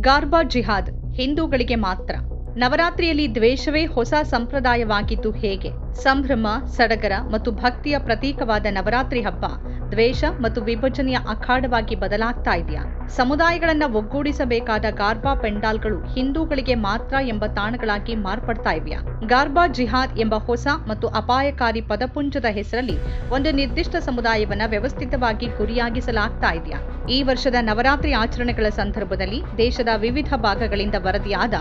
ಗಾರ್ಬಾ ಜಿಹಾದ್ ಹಿಂದೂಗಳಿಗೆ ಮಾತ್ರ. ನವರಾತ್ರಿಯಲ್ಲಿ ದ್ವೇಷವೇ ಹೊಸ ಸಂಪ್ರದಾಯವಾಗಿದ್ದು ಹೇಗೆ? ಸಂಭ್ರಮ, ಸಡಗರ ಮತ್ತು ಭಕ್ತಿಯ ಪ್ರತೀಕವಾದ ನವರಾತ್ರಿ ಹಬ್ಬ ದ್ವೇಷ ಮತ್ತು ವಿಭಜನೆಯ ಅಖಾಡವಾಗಿ ಬದಲಾಗ್ತಾ ಇದೆಯಾ? ಸಮುದಾಯಗಳನ್ನ ಒಗ್ಗೂಡಿಸಬೇಕಾದ ಗಾರ್ಬಾ ಪೆಂಡಾಲ್ಗಳು ಹಿಂದೂಗಳಿಗೆ ಮಾತ್ರ ಎಂಬ ತಾಣಗಳಾಗಿ ಮಾರ್ಪಡ್ತಾ ಇವೆಯಾ? ಗಾರ್ಬಾ ಜಿಹಾದ್ ಎಂಬ ಹೊಸ ಮತ್ತು ಅಪಾಯಕಾರಿ ಪದಪುಂಜದ ಹೆಸರಲ್ಲಿ ಒಂದು ನಿರ್ದಿಷ್ಟ ಸಮುದಾಯವನ್ನ ವ್ಯವಸ್ಥಿತವಾಗಿ ಗುರಿಯಾಗಿಸಲಾಗ್ತಾ ಇದೆಯಾ? ಈ ವರ್ಷದ ನವರಾತ್ರಿ ಆಚರಣೆಗಳ ಸಂದರ್ಭದಲ್ಲಿ ದೇಶದ ವಿವಿಧ ಭಾಗಗಳಿಂದ ವರದಿಯಾದ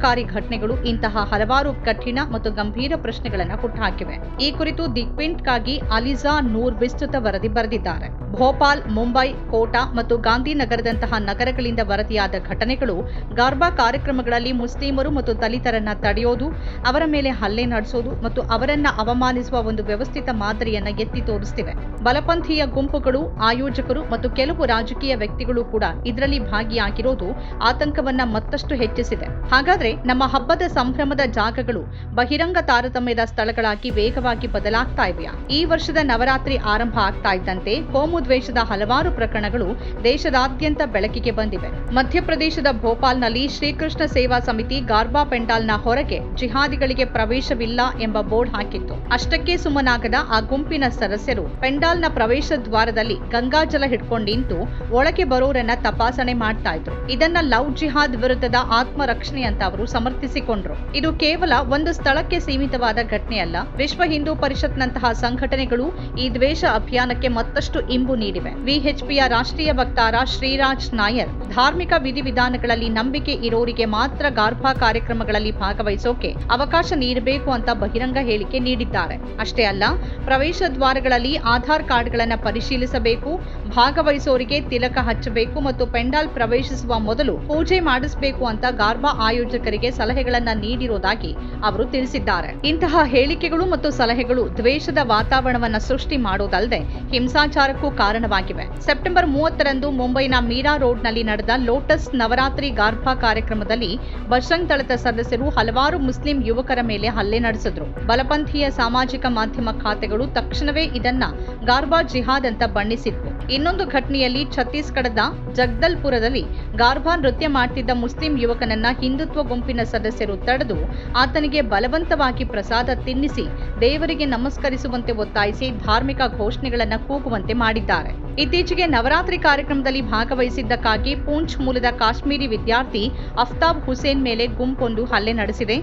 ಆತಂಕಕಾರಿ ಘಟನೆಗಳು ಇಂತಹ ಹಲವಾರು ಕಠಿಣ ಮತ್ತು ಗಂಭೀರ ಪ್ರಶ್ನೆಗಳನ್ನು ಹುಟ್ಟುಹಾಕಿವೆ ಈ ಕುರಿತು ದಿಗ್ಪಿಂಟ್ಗಾಗಿ ಅಲಿಜಾ ನೂರ್ ವಿಸ್ತೃತ ವರದಿ ಬರೆದಿದ್ದಾರೆ. ಭೋಪಾಲ್, ಮುಂಬೈ, ಕೋಟಾ ಮತ್ತು ಗಾಂಧಿನಗರದಂತಹ ನಗರಗಳಿಂದ ವರದಿಯಾದ ಘಟನೆಗಳು ಗಾರ್ಬಾ ಕಾರ್ಯಕ್ರಮಗಳಲ್ಲಿ ಮುಸ್ಲಿಮರು ಮತ್ತು ದಲಿತರನ್ನ ತಡೆಯೋದು, ಅವರ ಮೇಲೆ ಹಲ್ಲೆ ನಡೆಸೋದು ಮತ್ತು ಅವರನ್ನ ಅವಮಾನಿಸುವ ಒಂದು ವ್ಯವಸ್ಥಿತ ಮಾದರಿಯನ್ನ ಎತ್ತಿ ತೋರಿಸ್ತಿವೆ. ಬಲಪಂಥೀಯ ಗುಂಪುಗಳು, ಆಯೋಜಕರು ಮತ್ತು ಕೆಲವು ರಾಜಕೀಯ ವ್ಯಕ್ತಿಗಳು ಕೂಡ ಇದರಲ್ಲಿ ಭಾಗಿಯಾಗಿರೋದು ಆತಂಕವನ್ನ ಮತ್ತಷ್ಟು ಹೆಚ್ಚಿಸಿದೆ. ಹಾಗಾದ್ರೆ ನಮ್ಮ ಹಬ್ಬದ ಸಂಭ್ರಮದ ಜಾಗಗಳು ಬಹಿರಂಗ ತಾರತಮ್ಯದ ಸ್ಥಳಗಳಾಗಿ ವೇಗವಾಗಿ ಬದಲಾಗ್ತಾ ಇವೆಯಾ? ಈ ವರ್ಷದ ನವರಾತ್ರಿ ಆರಂಭ ಆಗ್ತಾ ಇದ್ದಂತೆ ಕೋಮು ದ್ವೇಷದ ಹಲವಾರು ಪ್ರಕರಣಗಳು ದೇಶದಾದ್ಯಂತ ಬೆಳಕಿಗೆ ಬಂದಿವೆ. ಮಧ್ಯಪ್ರದೇಶದ ಭೋಪಾಲ್ನಲ್ಲಿ ಶ್ರೀಕೃಷ್ಣ ಸೇವಾ ಸಮಿತಿ ಗಾರ್ಬಾ ಪೆಂಡಾಲ್ನ ಹೊರಗೆ ಜಿಹಾದಿಗಳಿಗೆ ಪ್ರವೇಶವಿಲ್ಲ ಎಂಬ ಬೋರ್ಡ್ ಹಾಕಿತ್ತು. ಅಷ್ಟಕ್ಕೆ ಸುಮ್ಮನಾಗದ ಆ ಗುಂಪಿನ ಸದಸ್ಯರು ಪೆಂಡಾಲ್ನ ಪ್ರವೇಶ ದ್ವಾರದಲ್ಲಿ ಗಂಗಾಜಲ ಹಿಡ್ಕೊಂಡು ನಿಂತು ಒಳಗೆ ಬರೋರನ್ನ ತಪಾಸಣೆ ಮಾಡ್ತಾ ಇದ್ರು. ಇದನ್ನ ಲವ್ ಜಿಹಾದ್ ವಿರುದ್ಧದ ಆತ್ಮರಕ್ಷಣೆ ಅಂತ ಅವರು ಸಮರ್ಥಿಸಿಕೊಂಡ್ರು. ಇದು ಕೇವಲ ಒಂದು ಸ್ಥಳಕ್ಕೆ ಸೀಮಿತವಾದ ಘಟನೆಯಲ್ಲ. ವಿಶ್ವ ಹಿಂದೂ ಪರಿಷತ್ನಂತಹ ಸಂಘಟನೆಗಳು ಈ ದ್ವೇಷ ಅಭಿಯಾನಕ್ಕೆ ಮತ್ತಷ್ಟು ಇಂಬು ನೀಡಿವೆ. ವಿಎಚ್ಪಿಯ ರಾಷ್ಟ್ರೀಯ ವಕ್ತಾರ ಶ್ರೀರಾಜ್ ನಾಯರ್, ಧಾರ್ಮಿಕ ವಿಧಿವಿಧಾನಗಳಲ್ಲಿ ನಂಬಿಕೆ ಇರೋರಿಗೆ ಮಾತ್ರ ಗಾರ್ಭಾ ಕಾರ್ಯಕ್ರಮಗಳಲ್ಲಿ ಭಾಗವಹಿಸೋಕೆ ಅವಕಾಶ ನೀಡಬೇಕು ಅಂತ ಬಹಿರಂಗ ಹೇಳಿಕೆ ನೀಡಿದ್ದಾರೆ. ಅಷ್ಟೇ ಅಲ್ಲ, ಪ್ರವೇಶ ದ್ವಾರಗಳಲ್ಲಿ ಆಧಾರ್ ಕಾರ್ಡ್ಗಳನ್ನು ಪರಿಶೀಲಿಸಬೇಕು ಭಾಗವಹಿಸೋರಿಗೆ ತಿಲಕ ಹಚ್ಚಬೇಕು ಮತ್ತು ಪೆಂಡಾಲ್ ಪ್ರವೇಶಿಸುವ ಮೊದಲು ಪೂಜೆ ಮಾಡಿಸಬೇಕು ಅಂತ ಗಾರ್ಬಾ ಆಯೋಜಕರಿಗೆ ಸಲಹೆಗಳನ್ನ ನೀಡಿರುವುದಾಗಿ ಅವರು ತಿಳಿಸಿದ್ದಾರೆ. ಇಂತಹ ಹೇಳಿಕೆಗಳು ಮತ್ತು ಸಲಹೆಗಳು ದ್ವೇಷದ ವಾತಾವರಣವನ್ನು ಸೃಷ್ಟಿ ಮಾಡುವುದಲ್ಲದೆ ಹಿಂಸಾಚಾರಕ್ಕೂ ಕಾರಣವಾಗಿವೆ. ಸೆಪ್ಟೆಂಬರ್ ಮೂವತ್ತರಂದು ಮುಂಬೈನ ಮೀರಾ ರೋಡ್ನಲ್ಲಿ ನಡೆದ ಲೋಟಸ್ ನವರಾತ್ರಿ ಗಾರ್ಬಾ ಕಾರ್ಯಕ್ರಮದಲ್ಲಿ ಬಜರಂಗ್ ದಳದ ಸದಸ್ಯರು ಹಲವಾರು ಮುಸ್ಲಿಂ ಯುವಕರ ಮೇಲೆ ಹಲ್ಲೆ ನಡೆಸಿದ್ರು. ಬಲಪಂಥೀಯ ಸಾಮಾಜಿಕ ಮಾಧ್ಯಮ ಖಾತೆಗಳು ತಕ್ಷಣವೇ ಇದನ್ನ ಗಾರ್ಬಾ ಜಿಹಾದ್ ಅಂತ ಬಣ್ಣಿಸಿದ್ವು. ಇನ್ನೊಂದು ಘಟನೆಯಲ್ಲಿ ಛತ್ತೀಸ್ಗಢದ ಜಗ್ದಲ್ಪುರದಲ್ಲಿ ಗಾರ್ಭಾ ನೃತ್ಯ ಮಾಡ್ತಿದ್ದ ಮುಸ್ಲಿಂ ಯುವಕನನ್ನ ಹಿಂದುತ್ವ ಗುಂಪಿನ ಸದಸ್ಯರು ತಡೆದು ಆತನಿಗೆ ಬಲವಂತವಾಗಿ ಪ್ರಸಾದ ತಿನ್ನಿಸಿ ದೇವರಿಗೆ ನಮಸ್ಕರಿಸುವಂತೆ ಒತ್ತಾಯಿಸಿ ಧಾರ್ಮಿಕ ಘೋಷಣೆಗಳನ್ನು ಕೂಗುವಂತೆ ಮಾಡಿದ್ದಾರೆ. ಇತ್ತೀಚೆಗೆ ನವರಾತ್ರಿ ಕಾರ್ಯಕ್ರಮದಲ್ಲಿ ಭಾಗವಹಿಸಿದ್ದಕ್ಕಾಗಿ ಪೂಂಚ್ ಮೂಲದ ಕಾಶ್ಮೀರಿ ವಿದ್ಯಾರ್ಥಿ ಅಫ್ತಾಬ್ ಹುಸೇನ್ ಮೇಲೆ ಗುಂಪೊಂದು ಹಲ್ಲೆ ನಡೆಸಿದೆ.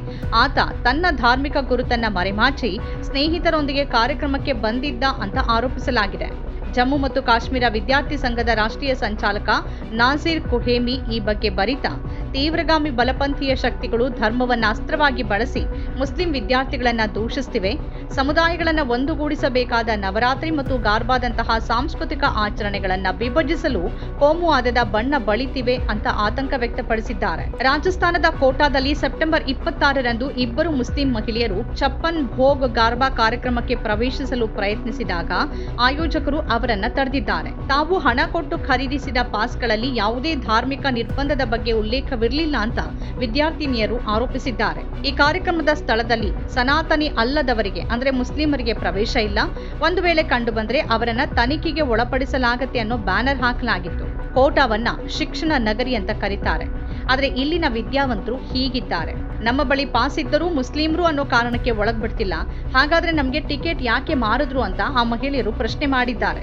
ಆತ ತನ್ನ ಧಾರ್ಮಿಕ ಗುರುತನ್ನ ಮರೆಮಾಚಿ ಸ್ನೇಹಿತರೊಂದಿಗೆ ಕಾರ್ಯಕ್ರಮಕ್ಕೆ ಬಂದಿದ್ದ ಅಂತ ಆರೋಪಿಸಲಾಗಿದೆ. ಜಮ್ಮು ಮತ್ತು ಕಾಶ್ಮೀರ ವಿದ್ಯಾರ್ಥಿ ಸಂಘದ ರಾಷ್ಟ್ರೀಯ ಸಂಚಾಲಕ ನಾಸೀರ್ ಕುಹೇಮಿ ಈ ಬಗ್ಗೆ ಬರಿತ. ತೀವ್ರಗಾಮಿ ಬಲಪಂಥೀಯ ಶಕ್ತಿಗಳು ಧರ್ಮವನ್ನ ಅಸ್ತ್ರವಾಗಿ ಬಳಸಿ ಮುಸ್ಲಿಂ ವಿದ್ಯಾರ್ಥಿಗಳನ್ನ ದೂಷಿಸ್ತಿವೆ. ಸಮುದಾಯಗಳನ್ನ ಒಂದುಗೂಡಿಸಬೇಕಾದ ನವರಾತ್ರಿ ಮತ್ತು ಗಾರ್ಬಾದಂತಹ ಸಾಂಸ್ಕೃತಿಕ ಆಚರಣೆಗಳನ್ನ ವಿಭಜಿಸಲು ಕೋಮುವಾದದ ಬಣ್ಣ ಬಳಿತಿವೆ ಅಂತ ಆತಂಕ ವ್ಯಕ್ತಪಡಿಸಿದ್ದಾರೆ. ರಾಜಸ್ಥಾನದ ಕೋಟಾದಲ್ಲಿ ಸೆಪ್ಟೆಂಬರ್ ಇಪ್ಪತ್ತಾರರಂದು ಇಬ್ಬರು ಮುಸ್ಲಿಂ ಮಹಿಳೆಯರು ಚಪ್ಪನ್ ಭೋಗ್ ಗಾರ್ಬಾ ಕಾರ್ಯಕ್ರಮಕ್ಕೆ ಪ್ರವೇಶಿಸಲು ಪ್ರಯತ್ನಿಸಿದಾಗ ಆಯೋಜಕರು ಅವರನ್ನ ತಡೆದಿದ್ದಾರೆ. ತಾವು ಹಣ ಕೊಟ್ಟು ಖರೀದಿಸಿದ ಪಾಸ್ಗಳಲ್ಲಿ ಯಾವುದೇ ಧಾರ್ಮಿಕ ನಿರ್ಬಂಧದ ಬಗ್ಗೆ ಅವಕಾಶವಿರಲಿಲ್ಲ ಅಂತ ವಿದ್ಯಾರ್ಥಿನಿಯರು ಆರೋಪಿಸಿದ್ದಾರೆ. ಈ ಕಾರ್ಯಕ್ರಮದ ಸ್ಥಳದಲ್ಲಿ ಸನಾತನಿ ಅಲ್ಲದವರಿಗೆ, ಅಂದ್ರೆ ಮುಸ್ಲಿಮರಿಗೆ ಪ್ರವೇಶ ಇಲ್ಲ. ಒಂದು ವೇಳೆ ಕಂಡು ಕಂಡುಬಂದರೆ ಅವರನ್ನ ತನಿಖೆಗೆ ಒಳಪಡಿಸಲಾಗತ್ತೆ ಅನ್ನೋ ಬ್ಯಾನರ್ ಹಾಕಲಾಗಿತ್ತು. ಕೋಟಾವನ್ನ ಶಿಕ್ಷಣ ನಗರಿ ಅಂತ ಕರೀತಾರೆ. ಆದರೆ ಇಲ್ಲಿನ ವಿದ್ಯಾವಂತರು ಹೀಗಿದ್ದಾರೆ. ನಮ್ಮ ಬಳಿ ಪಾಸ್ ಇದ್ದರೂ ಮುಸ್ಲಿಮರು ಅನ್ನೋ ಕಾರಣಕ್ಕೆ ಒಳಗ್ಬಿಡ್ತಿಲ್ಲ. ಹಾಗಾದ್ರೆ ನಮಗೆ ಟಿಕೆಟ್ ಯಾಕೆ ಮಾರಿದ್ರು ಅಂತ ಆ ಮಹಿಳೆಯರು ಪ್ರಶ್ನೆ ಮಾಡಿದ್ದಾರೆ.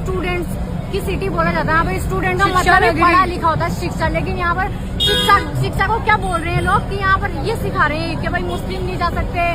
ಸ್ಟೂಡೆಂಟ್ಸ್ को सिटी बोला जाता है। यहाँ पर स्टूडेंट का मतलब पढ़ा लिखा होता है शिक्षा। लेकिन यहाँ पर शिक्षा शिक्षा को क्या बोल रहे हैं लोग कि यहाँ पर ये सिखा रहे हैं कि भाई मुस्लिम नहीं जा सकते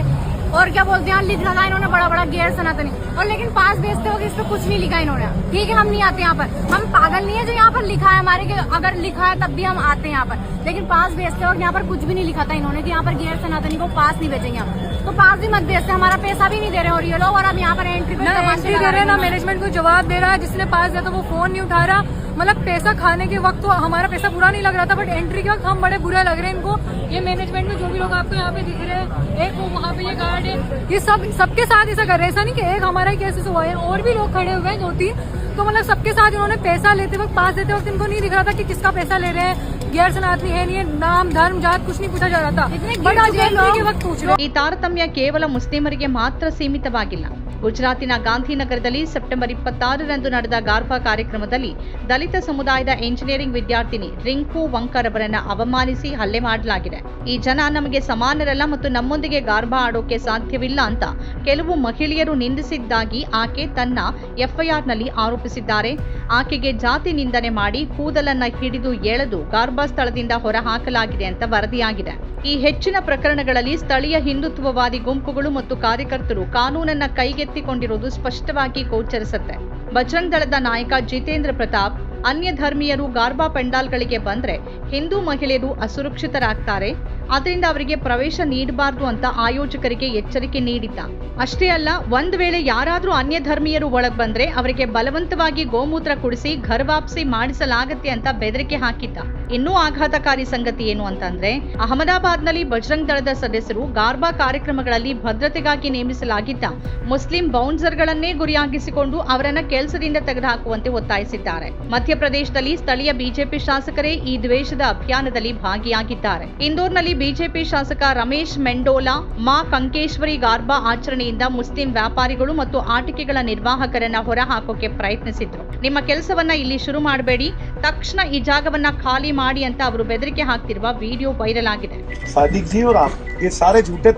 और क्या बोलते हैं यहाँ लिख रखा है इन्होंने बड़ा बड़ा गैर सनातनी। और लेकिन पास भेजते हो इस पर कुछ नहीं लिखा इन्होंने। ठीक है हम नहीं आते यहाँ पर। हम पागल नहीं है जो यहाँ पर लिखा है हमारे कि अगर लिखा है तब भी हम आते हैं यहाँ पर। लेकिन पास भेजते हो यहाँ पर कुछ भी नहीं लिखा था इन्होंने की यहाँ पर गैर सनातनी को पास नहीं भेजेंगे हम। तो पास भी मत भेजते हमारा पैसा भी नहीं दे रहे और ये लोग और अब यहाँ पर एंट्री पे एंट्री दे रहे हैं ना मैनेजमेंट को जवाब दे रहा है जिसने पास दिया था वो फ़ोन नहीं उठा रहा। मतलब पैसा खाने के वक्त तो हमारा पैसा बुरा नहीं लग रहा था बट एंट्री के वक्त हम बड़े बुरे लग रहे हैं इनको ये मैनेजमेंट में जो भी लोग आपको यहाँ पे दिख रहे हैं एक वो वहाँ पे ये गार्ड है ये सब सबके साथ ऐसा कर रहे हैं ऐसा नहीं कि एक हमारा ही केसेस हुआ है और भी लोग खड़े हुए हैं दो तीन तो मतलब सबके साथ इन्होंने पैसा लेते वक्त पास देते वक्त इनको नहीं दिख रहा था कि किसका पैसा ले रहे हैं गैर सनातनी है नहीं है नाम धर्म जात कुछ नहीं पूछा जा रहा था इतने बट आज गिर चुके एंट्री के लोग। वक्त पूछ रहे हैं ಈ ತಾರತಮ್ಯ ಕೇವಲ ಮುಸ್ಲಿಮರಿಗೆ ಮಾತ್ರ ಸೀಮಿತವಾಗಿಲ್ಲ ಗುಜರಾತಿನ ಗಾಂಧಿನಗರದಲ್ಲಿ ಸೆಪ್ಟೆಂಬರ್ ಇಪ್ಪತ್ತಾರರಂದು ನಡೆದ ಗಾರ್ಫಾ ಕಾರ್ಯಕ್ರಮದಲ್ಲಿ ದಲಿತ ಸಮುದಾಯದ ಎಂಜಿನಿಯರಿಂಗ್ ವಿದ್ಯಾರ್ಥಿನಿ ರಿಂಕು ವಂಕರ್ ಅವರನ್ನ ಅವಮಾನಿಸಿ ಹಲ್ಲೆ ಮಾಡಲಾಗಿದೆ. ಈ ಜನ ನಮಗೆ ಸಮಾನರಲ್ಲ ಮತ್ತು ನಮ್ಮೊಂದಿಗೆ ಗಾರ್ಬಾ ಆಡೋಕೆ ಸಾಧ್ಯವಿಲ್ಲ ಅಂತ ಕೆಲವು ಮಹಿಳೆಯರು ನಿಂದಿಸಿದ್ದಾಗಿ ಆಕೆ ತನ್ನ ಎಫ್ಐಆರ್ನಲ್ಲಿ ಆರೋಪಿಸಿದ್ದಾರೆ. ಆಕೆಗೆ ಜಾತಿ ನಿಂದನೆ ಮಾಡಿ ಕೂದಲನ್ನ ಹಿಡಿದು ಎಳೆದು ಗಾರ್ಬಾ ಸ್ಥಳದಿಂದ ಹೊರಹಾಕಲಾಗಿದೆ ಅಂತ ವರದಿಯಾಗಿದೆ. ಈ ಹೆಚ್ಚಿನ ಪ್ರಕರಣಗಳಲ್ಲಿ ಸ್ಥಳೀಯ ಹಿಂದುತ್ವವಾದಿ ಗುಂಪುಗಳು ಮತ್ತು ಕಾರ್ಯಕರ್ತರು ಕಾನೂನನ್ನ ಕೈಗೆತ್ತಿಕೊಂಡಿರುವುದು ಸ್ಪಷ್ಟವಾಗಿ ಗೋಚರಿಸುತ್ತೆ. ಬಜರಂಗ್ ದಳದ ನಾಯಕ ಜಿತೇಂದ್ರ ಪ್ರತಾಪ್ ಅನ್ಯ ಧರ್ಮೀಯರು ಗಾರ್ಬಾ ಪೆಂಡಾಲ್ಗಳಿಗೆ ಬಂದ್ರೆ ಹಿಂದೂ ಮಹಿಳೆಯರು ಅಸುರಕ್ಷಿತರಾಗ್ತಾರೆ. ಅದರಿಂದ ಅವರಿಗೆ ಪ್ರವೇಶ ನೀಡಬಾರದು ಅಂತ ಆಯೋಜಕರಿಗೆ ಎಚ್ಚರಿಕೆ ನೀಡಿದ್ದ. ಅಷ್ಟೇ ಅಲ್ಲ, ಒಂದ್ ವೇಳೆ ಯಾರಾದ್ರೂ ಅನ್ಯ ಧರ್ಮೀಯರು ಒಳಗ್ ಬಂದ್ರೆ ಅವರಿಗೆ ಬಲವಂತವಾಗಿ ಗೋಮೂತ್ರ ಕುಡಿಸಿ ಘರ್ವಾಪ್ಸಿ ಮಾಡಿಸಲಾಗತ್ತೆ ಅಂತ ಬೆದರಿಕೆ ಹಾಕಿದ್ದ. ಇನ್ನೂ ಆಘಾತಕಾರಿ ಸಂಗತಿ ಏನು ಅಂತಂದ್ರೆ, ಅಹಮದಾಬಾದ್ನಲ್ಲಿ ಬಜರಂಗ್ ದಳದ ಸದಸ್ಯರು ಗಾರ್ಬಾ ಕಾರ್ಯಕ್ರಮಗಳಲ್ಲಿ ಭದ್ರತೆಗಾಗಿ ನೇಮಿಸಲಾಗಿದ್ದ. ಮುಸ್ಲಿಂ ಬೌನ್ಸರ್ಗಳನ್ನೇ ಗುರಿಯಾಗಿಸಿಕೊಂಡು ಅವರನ್ನ ಕೆಲಸದಿಂದ ತೆಗೆದುಹಾಕುವಂತೆ ಒತ್ತಾಯಿಸಿದ್ದಾರೆ. ಮಧ್ಯಪ್ರದೇಶದಲ್ಲಿ ಸ್ಥಳೀಯ ಬಿಜೆಪಿ ಶಾಸಕರೇ ಈ ದ್ವೇಷದ ಅಭಿಯಾನದಲ್ಲಿ ಭಾಗಿಯಾಗಿದ್ದಾರೆ. ಇಂದೋರ್ನಲ್ಲಿ ಬಿಜೆಪಿ ಶಾಸಕ ರಮೇಶ್ ಮೆಂಡೋಲಾ ಮಾ ಕಂಕೇಶ್ವರಿ ಗಾರ್ಬಾ ಆಚರಣೆಯಿಂದ ಮುಸ್ಲಿಂ ವ್ಯಾಪಾರಿಗಳು ಮತ್ತು ಆಟಿಕೆಗಳ ನಿರ್ವಾಹಕರನ್ನ ಹೊರಹಾಕೋಕೆ ಪ್ರಯತ್ನಿಸಿದ್ರು ನಿಮ್ಮ ಕೆಲಸವನ್ನ ಇಲ್ಲಿ ಶುರು ಮಾಡಬೇಡಿ ತಕ್ಷಣ ಈ ಜಾಗವನ್ನ ಖಾಲಿ ಮಾಡಿ ಅಂತ ಅವರು ಬೆದರಿಕೆ ಹಾಕ್ತಿರುವ ವಿಡಿಯೋ ವೈರಲ್ ಆಗಿದೆ सादिक जी और आप ये सारे झूठे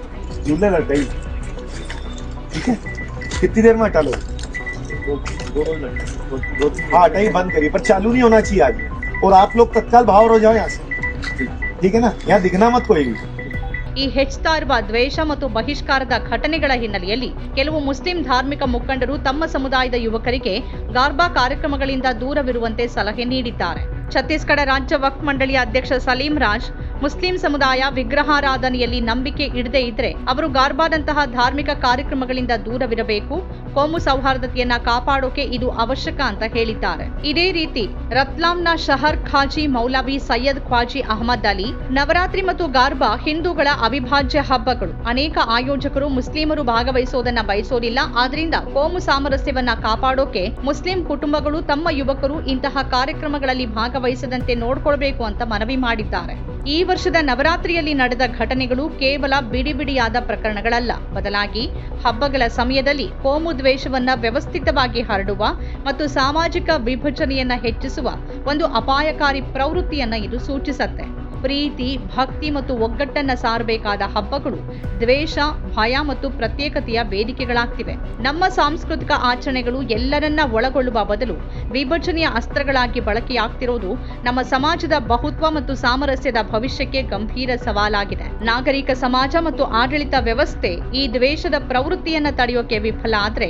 झूले लटाई ठीक है कितनी देर में हटा लो हाँ हटाई बंद करिए पर चालू नहीं होना चाहिए आज और आप लोग तत्काल बाहर हो जाओ यहाँ से ठीक है ना यहाँ दिखना मत कोई भी ಈ ಹೆಚ್ಚುತ್ತಾ ಇರುವ ದ್ವೇಷ ಮತ್ತು ಬಹಿಷ್ಕಾರದ ಘಟನೆಗಳ ಹಿನ್ನೆಲೆಯಲ್ಲಿ ಕೆಲವು ಮುಸ್ಲಿಂ ಧಾರ್ಮಿಕ ಮುಖಂಡರು ತಮ್ಮ ಸಮುದಾಯದ ಯುವಕರಿಗೆ ಗಾರ್ಬಾ ಕಾರ್ಯಕ್ರಮಗಳಿಂದ ದೂರವಿರುವಂತೆ ಸಲಹೆ ನೀಡಿದ್ದಾರೆ ಛತ್ತೀಸ್ಗಢ ರಾಜ್ಯ ವಕ್ಫ್ ಮಂಡಳಿಯ ಅಧ್ಯಕ್ಷ ಸಲೀಂ ರಾಜ್ ಮುಸ್ಲಿಂ ಸಮುದಾಯ ವಿಗ್ರಹಾರಾಧನೆಯಲ್ಲಿ ನಂಬಿಕೆ ಇಡದೇ ಇದ್ರೆ ಅವರು ಗಾರ್ಬಾದಂತಹ ಧಾರ್ಮಿಕ ಕಾರ್ಯಕ್ರಮಗಳಿಂದ ದೂರವಿರಬೇಕು. ಕೋಮು ಸೌಹಾರ್ದತೆಯನ್ನ ಕಾಪಾಡೋಕೆ ಇದು ಅವಶ್ಯಕ ಅಂತ ಹೇಳಿದ್ದಾರೆ. ಇದೇ ರೀತಿ ರತ್ಲಾಂನ ಶಹರ್ ಖಾಜಿ ಮೌಲವಿ ಸೈಯದ್ ಖಾಜಿ ಅಹಮದ್ ಅಲಿ, ನವರಾತ್ರಿ ಮತ್ತು ಗಾರ್ಬಾ ಹಿಂದೂಗಳ ಅವಿಭಾಜ್ಯ ಹಬ್ಬಗಳು. ಅನೇಕ ಆಯೋಜಕರು ಮುಸ್ಲಿಮರು ಭಾಗವಹಿಸೋದನ್ನ ಬಯಸೋದಿಲ್ಲ. ಆದ್ರಿಂದ ಕೋಮು ಸಾಮರಸ್ಯವನ್ನ ಕಾಪಾಡೋಕೆ ಮುಸ್ಲಿಂ ಕುಟುಂಬಗಳು ತಮ್ಮ ಯುವಕರು ಇಂತಹ ಕಾರ್ಯಕ್ರಮಗಳಲ್ಲಿ ಭಾಗವಹಿಸದಂತೆ ನೋಡ್ಕೊಳ್ಬೇಕು ಅಂತ ಮನವಿ ಮಾಡಿದ್ದಾರೆ. ಈ ವರ್ಷದ ನವರಾತ್ರಿಯಲ್ಲಿ ನಡೆದ ಘಟನೆಗಳು ಕೇವಲ ಬಿಡಿಬಿಡಿಯಾದ ಪ್ರಕರಣಗಳಲ್ಲ. ಬದಲಾಗಿ ಹಬ್ಬಗಳ ಸಮಯದಲ್ಲಿ ಕೋಮು ದ್ವೇಷವನ್ನ ವ್ಯವಸ್ಥಿತವಾಗಿ ಹರಡುವ ಮತ್ತು ಸಾಮಾಜಿಕ ವಿಭಜನೆಯನ್ನು ಹೆಚ್ಚಿಸುವ ಒಂದು ಅಪಾಯಕಾರಿ ಪ್ರವೃತ್ತಿಯನ್ನು ಇದು ಸೂಚಿಸುತ್ತೆ. ಪ್ರೀತಿ, ಭಕ್ತಿ ಮತ್ತು ಒಗ್ಗಟ್ಟನ್ನ ಸಾರಬೇಕಾದ ಹಬ್ಬಗಳು ದ್ವೇಷ, ಭಯ ಮತ್ತು ಪ್ರತ್ಯೇಕತೆಯ ವೇದಿಕೆಗಳಾಗ್ತಿವೆ. ನಮ್ಮ ಸಾಂಸ್ಕೃತಿಕ ಆಚರಣೆಗಳು ಎಲ್ಲರನ್ನ ಒಳಗೊಳ್ಳುವ ಬದಲು ವಿಭಜನೆಯ ಅಸ್ತ್ರಗಳಾಗಿ ಬಳಕೆಯಾಗ್ತಿರೋದು ನಮ್ಮ ಸಮಾಜದ ಬಹುತ್ವ ಮತ್ತು ಸಾಮರಸ್ಯದ ಭವಿಷ್ಯಕ್ಕೆ ಗಂಭೀರ ಸವಾಲಾಗಿದೆ. ನಾಗರಿಕ ಸಮಾಜ ಮತ್ತು ಆಡಳಿತ ವ್ಯವಸ್ಥೆ ಈ ದ್ವೇಷದ ಪ್ರವೃತ್ತಿಯನ್ನು ತಡೆಯೋಕೆ ವಿಫಲ ಆದ್ರೆ